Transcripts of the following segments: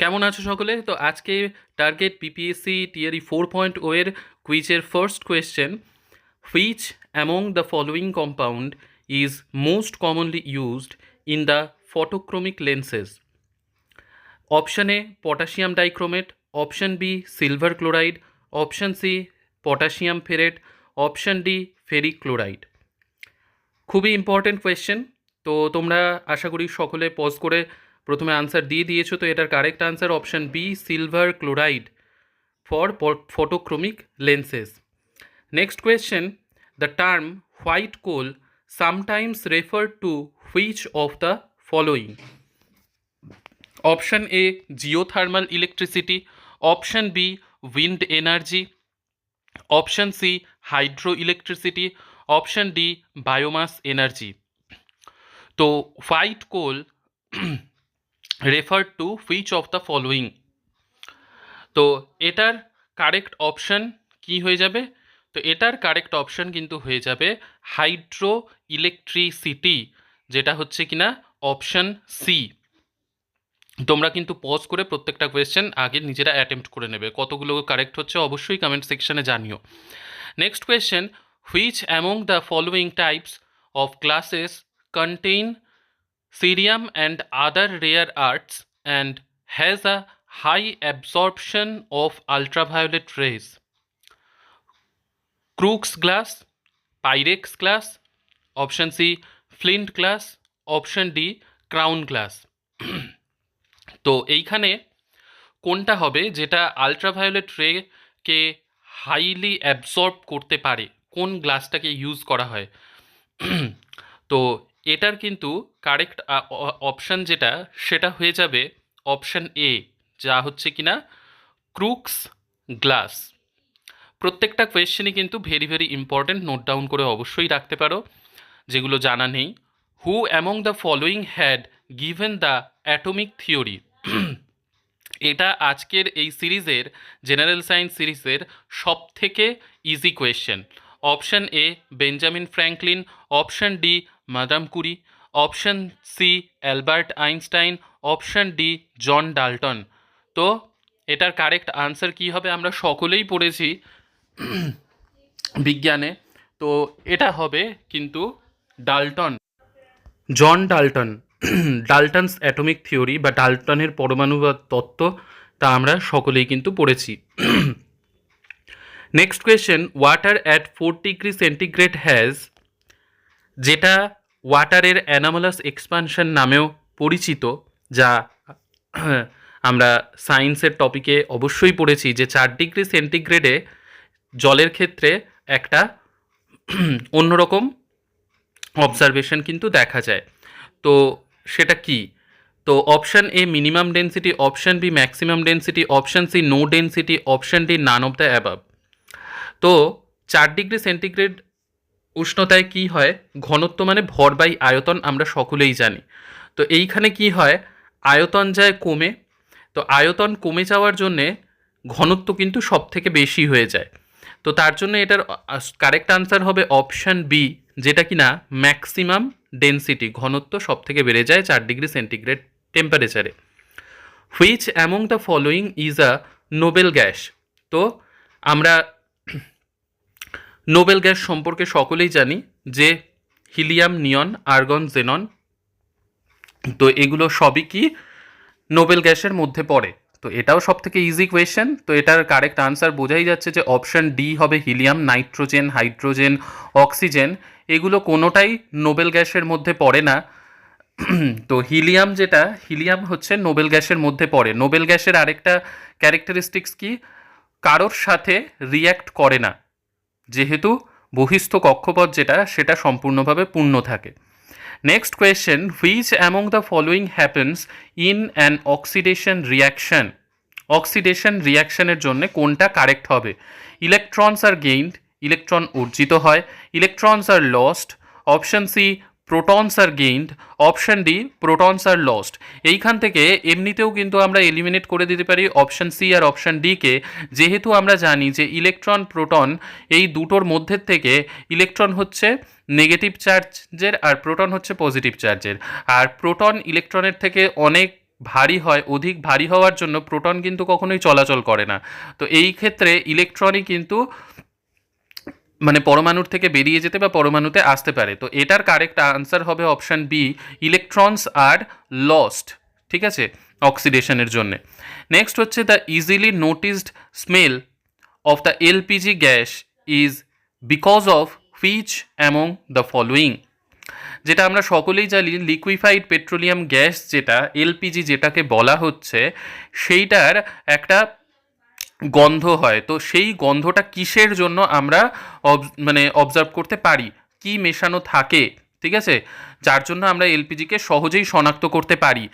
কেমন আছো সকলে? তো আজকে টার্গেট পিপিএসসি টিয়ারি ফোর পয়েন্ট ও এর কুইজের first question which among the following compound is most commonly used in the photochromic lenses option A potassium dichromate option B silver chloride option C potassium ferrate option D ferric chloride খুবই important question তো তোমরা আশা করি সকলে pause করে প্রথমে answer দিয়ে দিয়েছ, তো এটার correct answer option B silver chloride for photochromic lenses next question the term white coal sometimes refer to which of the following option A geothermal electricity option B wind energy option C hydro electricity option D biomass energy তো white coal refer to which of the following তো এটার correct option কি হয়ে যাবে? তো এটার correct option কিন্তু হয়ে যাবে হাইড্রো ইলেকট্রিসিটি যেটা হচ্ছে কিনা অপশন সি তোমরা কিন্তু পজ করে প্রত্যেকটা কোয়েশ্চেন আগে নিজেরা অ্যাটেম্প্ট করে নেবে। কতগুলো কারেক্ট হচ্ছে অবশ্যই কমেন্ট সেকশানে জানিও। Next question which among the following types of glasses contain cerium and other rare earths and has a high absorption of ultraviolet rays. Crookes glass, Pyrex glass, option C, flint glass, option D, crown glass. তো এইখানে কোনটা হবে যেটা ultraviolet রেকে highly absorb করতে পারে কোন গ্লাসটাকে use করা হয় তো এটার কিন্তু কারেক্ট অপশান যেটা, সেটা হয়ে যাবে অপশান এ যা হচ্ছে কিনা ক্রুকস গ্লাস প্রত্যেকটা কোয়েশ্চেনই কিন্তু very very important note down করে অবশ্যই রাখতে পারো, যেগুলো জানা নেই। Who among the following had given the atomic theory এটা আজকের এই সিরিজের জেনারেল সায়েন্স সিরিজের সব থেকে easy question option A Benjamin Franklin, option D Madame Curie, option C Albert Einstein, option D John Dalton. তো এটার কারেক্ট আনসার কি হবে আমরা সকলেই পড়েছি বিজ্ঞানে। তো এটা হবে কিন্তু Dalton. John Dalton, Dalton's atomic theory বা ডাল্টনের পরমাণুবাদ তত্ত্ব তা আমরা সকলেই কিন্তু পড়েছি। Next question water at four degree centigrade has যেটা ওয়াটারের অ্যানামালাস এক্সপানশন নামেও পরিচিত, যা আমরা সায়েন্সের টপিকে অবশ্যই পড়েছি, যে চার ডিগ্রি সেন্টিগ্রেডে জলের ক্ষেত্রে একটা অন্যরকম অবজারভেশন কিন্তু দেখা যায়। তো সেটা কি? তো option A minimum density option B maximum density option C no density option D none of the above তো চার ডিগ্রি সেন্টিগ্রেড উষ্ণতায় কি হয়? ঘনত্ব মানে ভর বাই আয়তন আমরা সকলেই জানি। তো এইখানে কি হয়? আয়তন যায় কমে। তো আয়তন কমে যাওয়ার জন্যে ঘনত্ব কিন্তু সব থেকে বেশি হয়ে যায়। তো তার জন্য এটার কারেক্ট আনসার হবে অপশান বি যেটা কিনা ম্যাক্সিমাম ডেন্সিটি ঘনত্ব সব থেকে বেড়ে যায় চার ডিগ্রি সেন্টিগ্রেড টেম্পারেচারে which among the following is a noble gas তো আমরা নোবেল গ্যাস সম্পর্কে সকলেই জানি যে হিলিয়াম, নিয়ন, আর্গন, জেনন, তো এগুলো সবই কি নোবেল গ্যাসের মধ্যে পড়ে। তো এটাও সব থেকে ইজি কোয়েশ্চেন তো এটার কারেক্ট আনসার বোঝাই যাচ্ছে যে অপশান ডি হবে হিলিয়াম নাইট্রোজেন হাইড্রোজেন অক্সিজেন এগুলো কোনোটাই নোবেল গ্যাসের মধ্যে পড়ে না। তো হিলিয়াম যেটা, হিলিয়াম হচ্ছে নোবেল গ্যাসের মধ্যে পড়ে। নোবেল গ্যাসের আরেকটা ক্যারেক্টারিস্টিক্স কি? কারোর সাথে রিয়্যাক্ট করে না। যেহেতু বহিস্থ কক্ষপথ যেটা, সেটা সম্পূর্ণভাবে পূর্ণ থাকে। Next question which among the following happens in an oxidation reaction oxidation রিয়াকশনের জন্য কোনটা কারেক্ট হবে? ইলেকট্রনস আর গেইনড ইলেকট্রন অর্জিত হয় electrons are lost option C protons are gained option D protons are lost এইখান থেকে এমনিতেও কিন্তু আমরা এলিমিনেট করে দিতে পারি অপশন সি আর অপশন ডিকে যেহেতু আমরা জানি যে ইলেকট্রন প্রোটন এই দুটোর মধ্যে থেকে ইলেকট্রন হচ্ছে নেগেটিভ চার্জের আর প্রোটন হচ্ছে পজিটিভ চার্জের আর প্রোটন ইলেকট্রনের থেকে অনেক ভারী হয়, অধিক ভারী হওয়ার জন্য প্রোটন কিন্তু কখনোই চলাচল করে না। তো এই ক্ষেত্রে ইলেকট্রনই কিন্তু মানে পরমাণুর থেকে বেরিয়ে যেতে বা পরমাণুতে আসতে পারে। তো এটার কারেক্ট আনসার হবে option B electrons are lost ঠিক আছে? অক্সিডেশনের জন্য। নেক্সট হচ্ছে the easily noticed smell of the LPG gas is because of which among the following যেটা আমরা সকলেই জানি লিকুইফাইড পেট্রোলিয়াম গ্যাস যেটা এলপিজি যেটাকে বলা হচ্ছে, সেইটার একটা গন্ধ হয়। তো সেই গন্ধটা কিসের জন্য আমরা মানে অবজার্ভ করতে পারি? কি মেশানো থাকে? ঠিক আছে? যার জন্য আমরা এলপিজিকে সহজেই শনাক্ত করতে পারি।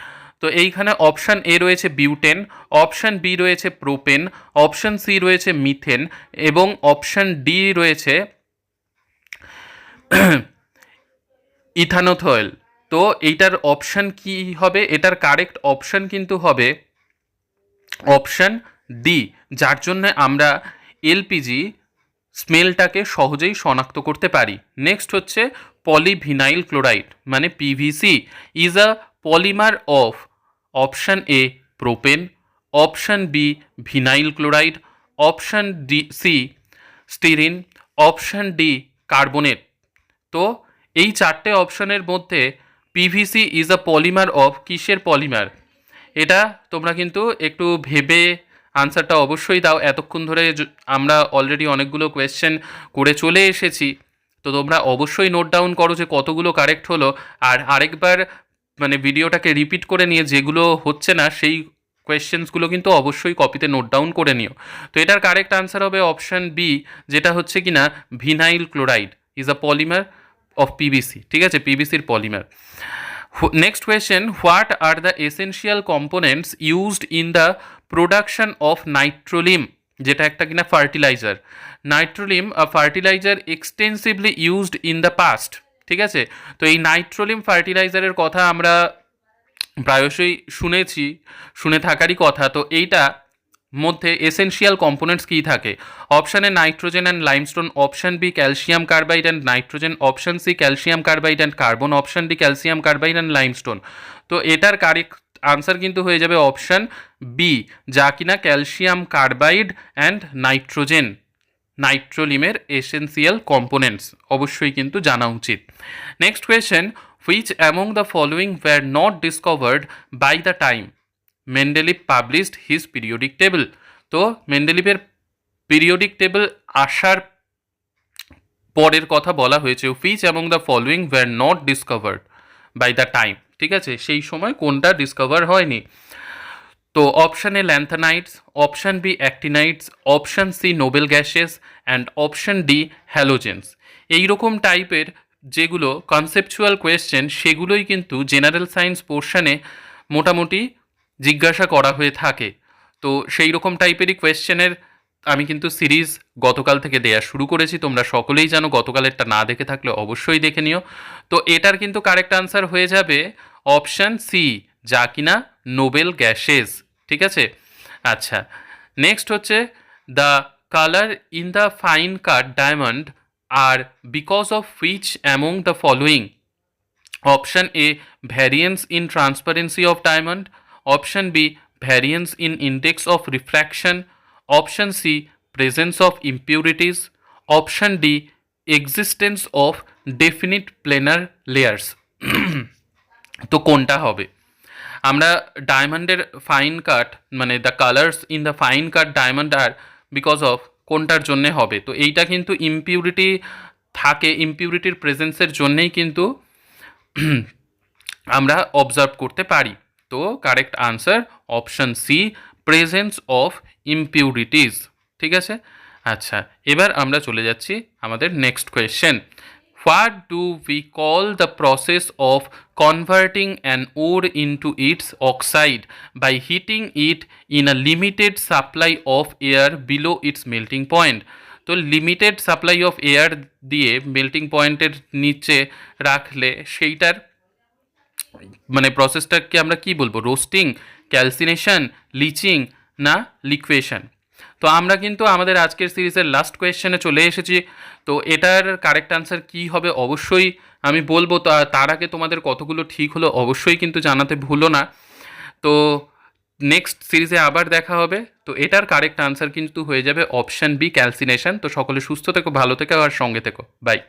তো এইখানে অপশান এ রয়েছে বিউটেন অপশান বি রয়েছে প্রোপেন অপশান সি রয়েছে মিথেন এবং অপশান ডি রয়েছে ইথানোথয়েল তো এইটার অপশান কি হবে? এটার কারেক্ট অপশান কিন্তু হবে অপশান ডি যার জন্য আমরা এলপিজি স্মেলটাকে সহজেই শনাক্ত করতে পারি। নেক্সট হচ্ছে পলিভিনাইল ক্লোরাইড মানে PVC is a polymer of option A propane option B vinyl chloride option D C styrene option D carbonate তো এই চারটে অপশানের মধ্যে PVC is a polymer of কিসের পলিমার এটা তোমরা কিন্তু একটু ভেবে আনসারটা অবশ্যই দাও। এতক্ষণ ধরে আমরা অলরেডি অনেকগুলো কোয়েশ্চেন করে চলে এসেছি। তো তোমরা অবশ্যই নোট ডাউন করো যে কতগুলো কারেক্ট হলো। আর আরেকবার মানে ভিডিওটাকে রিপিট করে নিয়ে যেগুলো হচ্ছে না, সেই কোয়েশ্চেন্সগুলো কিন্তু অবশ্যই কপিতে নোট ডাউন করে নিও। তো এটার কারেক্ট আনসার হবে অপশান বি যেটা হচ্ছে কিনা vinyl chloride is a polymer of PVC ঠিক আছে? পিবিসির polymer next question what are the essential components used in the production of nitrolim যেটা একটা কিনা fertiliser nitrolim fertiliser extensively used in the past ঠিক আছে? তো এই নাইট্রোলিম ফার্টিলাইজারের কথা আমরা প্রায়শই শুনেছি, শুনে থাকারই কথা। তো এইটা মধ্যে এসেনশিয়াল কম্পোনেন্টস কী থাকে? Option A nitrogen and limestone option B calcium carbide and nitrogen option C calcium carbide and carbon option D calcium carbide and limestone তো এটার কারেক্ট আনসার কিন্তু হয়ে যাবে অপশান বি যা কিনা ক্যালসিয়াম কার্বাইড অ্যান্ড নাইট্রোজেন নাইট্রোলিমের essential components অবশ্যই কিন্তু জানা উচিত। Next question which among the following were not discovered by the time Mendeleev published his periodic table তো মেন্ডেলিভের পিরিয়ডিক টেবিল আসার পরের কথা বলা হয়েছে which among the following were not discovered by the time ঠিক আছে? সেই সময় কোনটা ডিসকভার হয়নি? তো option A lanthanides option B actinides option C noble gases and option D halogens এইরকম টাইপের যেগুলো কনসেপচুয়াল কোয়েশ্চেন সেগুলোই কিন্তু জেনারেল সায়েন্স পোর্শনে মোটামুটি জিজ্ঞাসা করা হয়ে থাকে। তো সেই রকম টাইপেরই কোয়েশ্চেনের আমি কিন্তু সিরিজ গতকাল থেকে দেয়া শুরু করেছি, তোমরা সকলেই জানো গতকালেরটা না দেখে থাকলে অবশ্যই দেখে নিও। তো এটার কিন্তু কারেক্ট আনসার হয়ে যাবে অপশান সি যা কিনা নোবেল গ্যাসেস ঠিক আছে? আচ্ছা নেক্সট হচ্ছে the colour in the fine cut diamond are because of which among the following option A variance in transparency of diamond option B variance in index of refraction. Option C presence of impurities. Option D existence of definite planar layers তো কোনটা হবে? আমরা ডায়মন্ডের fine cut মানে the colours in the fine cut diamond are because of কোনটার জন্যে হবে? তো এইটা কিন্তু ইম্পিউরিটি থাকে ইম্পিউরিটির প্রেজেন্সের জন্যেই কিন্তু আমরা অবজার্ভ করতে পারি। তো correct answer option C presence of impurities ঠিক আছে? আচ্ছা এবার আমরা চলে যাচ্ছি আমাদের next question what do we call the process of converting an ore into its oxide by heating it in a limited supply of air below its melting point তো limited supply of air দিয়ে melting পয়েন্টের নিচে রাখলে সেইটার মানে প্রসেসটাকে আমরা কি বলব? রোস্টিং ক্যালসিনেশন, লিচিং, না লিকুয়েশন। তো আমরা কিন্তু আমাদের আজকের সিরিজের লাস্ট কোয়েশ্চেনে চলে এসেছি। তো এটার কারেক্ট আনসার কি হবে অবশ্যই আমি বলব। তার আগে তোমাদের কতগুলো ঠিক হলো অবশ্যই কিন্তু জানাতে ভুলো না। তো নেক্সট সিরিজে আবার দেখা হবে। তো এটার কারেক্ট আনসার কিন্তু হয়ে যাবে অপশান বি ক্যালসিনেশন। তো সকলে সুস্থ থেকো, ভালো থেকো, আর সঙ্গে থেকো। বাই